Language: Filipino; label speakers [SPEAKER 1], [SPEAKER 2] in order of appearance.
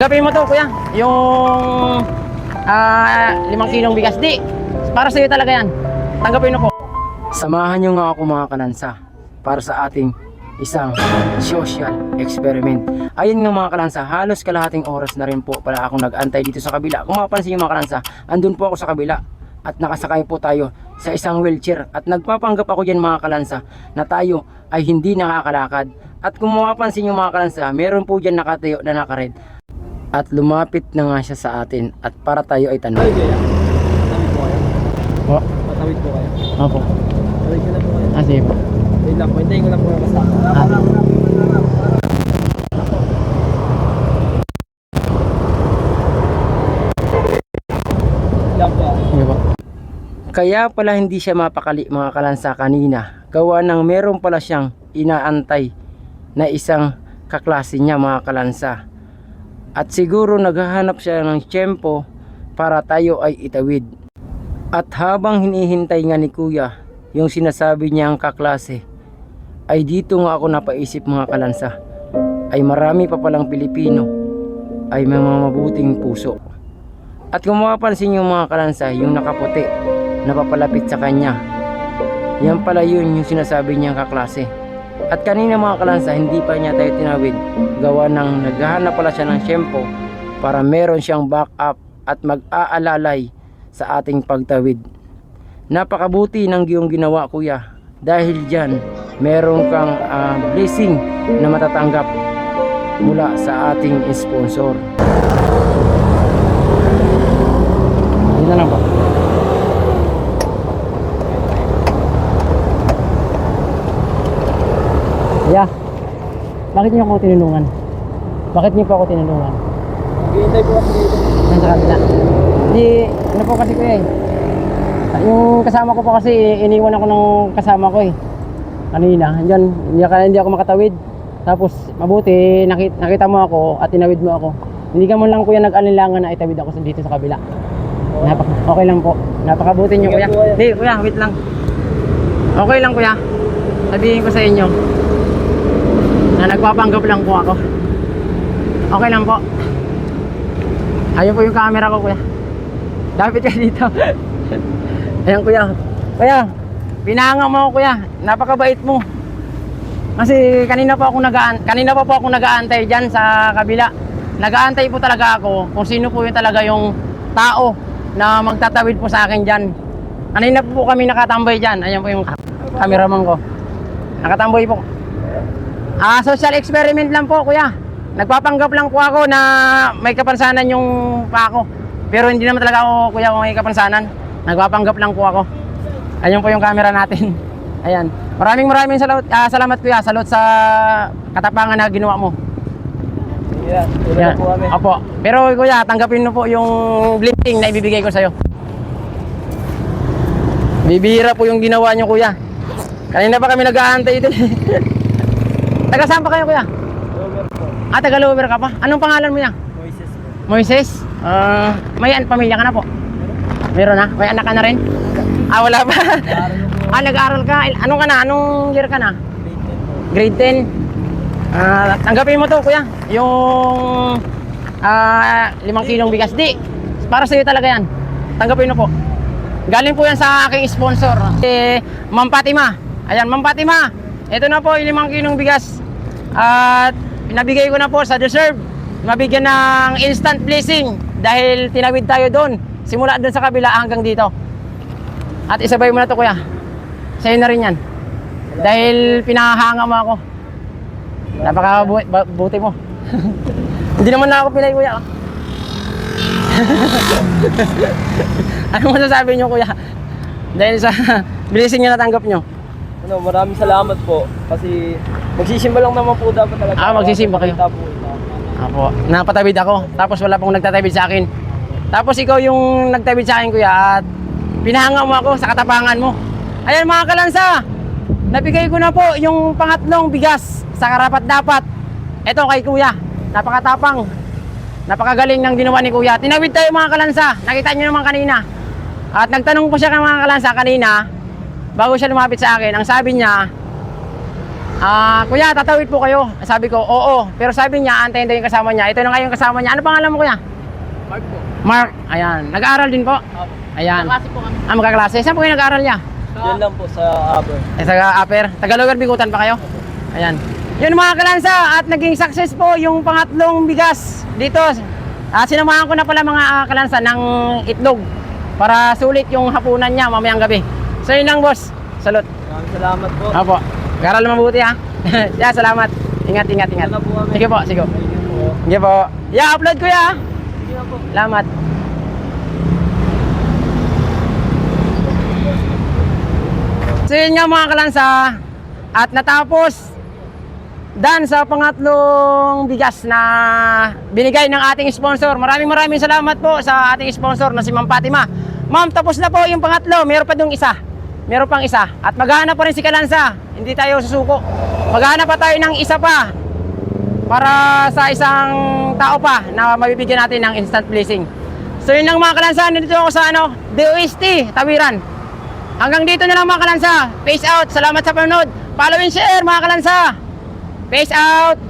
[SPEAKER 1] Gapin mo to, kuya. Yung ah, limang kilong bigas. Di, para sa'yo talaga yan. Tanggapin mo po.
[SPEAKER 2] Samahan niyo nga ako mga kanansa para sa ating isang social experiment. Ayun nga mga kalansa, halos kalahating oras na rin po pala akong nag-antay dito sa kabila. Kung mapapansin niyo mga kalansa, andun po ako sa kabila at nakasakay po tayo sa isang wheelchair at nagpapanggap ako dyan mga kalansa na tayo ay hindi nakakalakad. At kung mapapansin niyo mga kalansa, meron po dyan nakatayo na nakared at lumapit na nga siya sa atin at para tayo ay tanong.
[SPEAKER 3] Ay, kaya. Patawid po kayo.
[SPEAKER 1] Po.
[SPEAKER 3] Patawid po kayo.
[SPEAKER 1] Opo.
[SPEAKER 3] Patawid ko na po kayo.
[SPEAKER 1] Ah, sige po.
[SPEAKER 3] Wait lang po. Hintayin ko lang po yung kasama.
[SPEAKER 1] Ah.
[SPEAKER 3] Lang.
[SPEAKER 2] Kaya pala hindi siya mapakali mga kalansa kanina. Gawa ng meron pala siyang inaantay na isang kaklase niya mga kalansa. At siguro naghahanap siya ng tiyempo para tayo ay itawid. At habang hinihintay nga ni kuya yung sinasabi niyang kaklase, ay dito nga ako napaisip mga kalansa. Ay marami pa palang Pilipino ay may mga mabuting puso. At kung mapapansin yung mga kalansa, yung nakaputi, na papalapit sa kanya. Yan pala yun yung sinasabi niyang kaklase. At kanina mga kalansa, hindi pa niya tayo tinawid. Gawa ng naghahanap pala siya ng syempo para meron siyang backup at mag-aalalay sa ating pagtawid. Napakabuti ng iyong ginawa kuya. Dahil dyan, meron kang ah, blessing na matatanggap mula sa ating sponsor. Yun na lang po.
[SPEAKER 1] Kuya, bakit niyo ako tinulungan? Bakit niyo po ako tinulungan?
[SPEAKER 3] Hintay po kasi dito.
[SPEAKER 1] Nasa kabila. Hindi, ano po kasi kuya eh. Yung kasama ko po kasi, iniwan ako ng kasama ko eh. Kanina, dyan, hindi, hindi ako makatawid. Tapos, mabuti, nakita, nakita mo ako at tinawid mo ako. Hindi ka man lang kuya nag-alinlangan na itawid ako sa- dito sa kabila. Napak okay lang po. Napakabuti niyo kuya. Hindi, kuya, wait lang. Okay lang kuya. Sabihin ko sa inyo na nagpapanggap lang po ako. Okay lang po. Ayun po yung camera ko, kuya. Dapat ka dito. Ayan, kuya. Kuya, pinahanga mo kuya. Napakabait mo. Kasi kanina pa ako nagaan, kanina pa po ako nagaantay diyan sa kabila. Nagaantay po talaga ako kung sino po yung talaga yung tao na magtatawid po sa akin diyan. Kanina po, po kami nakatambay diyan. Ayan po yung cameraman ko. Nakatambay po. Ah, social experiment lang po, kuya. Nagpapanggap lang po ako na may kapansanan yung pa ako. Pero hindi naman talaga ako, kuya, may kapansanan. Nagpapanggap lang po ako. Ayun po yung camera natin. Ayan. Maraming maraming salamat, ah, salamat kuya. Salot sa katapangan na ginawa mo.
[SPEAKER 3] Yan. na po kami.
[SPEAKER 1] Opo. Pero kuya, tanggapin mo po yung blessing na ibibigay ko sa'yo. Bibihira po yung ginawa nyo kuya. Kanina pa kami nag-aantay ito. Taga saan pa kayo kuya?
[SPEAKER 3] Rover po.
[SPEAKER 1] Ah, taga Lower ka pa? Anong pangalan mo yan?
[SPEAKER 3] Moises po.
[SPEAKER 1] Moises? Ah, may pamilya ka na po? Meron na? May anak ka na rin? Ah, wala pa. Ah, nag-aaral ka. Anong ka na? Anong year ka na?
[SPEAKER 3] Grade 10 po.
[SPEAKER 1] Grade 10. Ah, tanggapin mo to, kuya. Yung ah, limang kilong bigas. Di, para sa'yo talaga yan. Tanggapin mo po. Galing po yan sa aking sponsor. Eh, Ma'am Fatima. Ayan, Ma'am Fatima. Ito na po yung limang kilong bigas. At pinabigay ko na po sa deserve. Mabigyan ng instant blessing dahil tinawid tayo doon. Simula doon sa kabila hanggang dito. At isabay mo na to kuya. Sa'yo na rin yan. Dahil pinahanga mo ako. Napakabuti mo. Hindi naman na ako pinay kuya. ano masasabi niyo kuya? Dahil sa blessing niyo natanggap niyo.
[SPEAKER 3] Ano, maraming salamat po. Kasi magsisimba lang naman po dapat talaga.
[SPEAKER 1] Ah, magsisimba kayo.
[SPEAKER 3] Po.
[SPEAKER 1] Apo, napatawid ako. Tapos wala pong nagtatawid sa akin. Tapos ikaw yung nagtawid sa akin kuya at pinahanga mo ako sa katapangan mo. Ayan mga kalansa, nabigay ko na po yung pangatlong bigas sa karapat dapat. Ito kay kuya, napakatapang. Napakagaling ng ginawa ni kuya. Tinawid tayo mga kalansa, nakita niyo naman kanina. At nagtanong po siya kay mga kalansa kanina, bago siya lumapit sa akin, ang sabi niya, Ah, kuya, tatawid po kayo. Sabi ko, oo. Pero sabi niya, antayin daw yung kasama niya. Ito na nga yung kasama niya. Ano pangalan mo, kuya?
[SPEAKER 3] Mark po.
[SPEAKER 1] Mark. Ayan. Nag-aaral din po. Ayan.
[SPEAKER 3] po kami.
[SPEAKER 1] Ah, magkaklase. Saan po kayo nag-aaral niya?
[SPEAKER 3] Yan lang po sa Aber.
[SPEAKER 1] Eh, sa Upper. Tagalogar Bigutan pa kayo? Ayan. Yun mga kalansa, at naging success po yung pangatlong bigas dito. At sinamahan ko na pala mga ah, kalansa ng itlog para sulit yung hapunan niya mamayang gabi. So yun lang boss. Salute.
[SPEAKER 3] Maraming salamat po.
[SPEAKER 1] Apo. Garal mabuti ha. yeah, salamat. Ingat, ingat, ingat. Sige po, sige.
[SPEAKER 3] Po.
[SPEAKER 1] Sige po. Yeah, upload ko ya.
[SPEAKER 3] Sige po.
[SPEAKER 1] Salamat. So yun nga mga kalansa At natapos Dan sa pangatlong bigas na binigay ng ating sponsor Maraming maraming salamat po sa ating sponsor na si Ma'am Fatima Ma'am, tapos na po yung pangatlo Meron pa dong isa Meron pang isa At maghahanap pa rin si Kalansa Hindi tayo susuko Maghahanap pa tayo ng isa pa para sa isang tao pa na mabibigyan natin ng instant blessing. So yun lang mga kalansa, nandito ako sa ano, DOST, Tawiran. Hanggang dito na lang mga kalansa. Peace out. Salamat sa panonood. Follow and share mga kalansa. Peace out.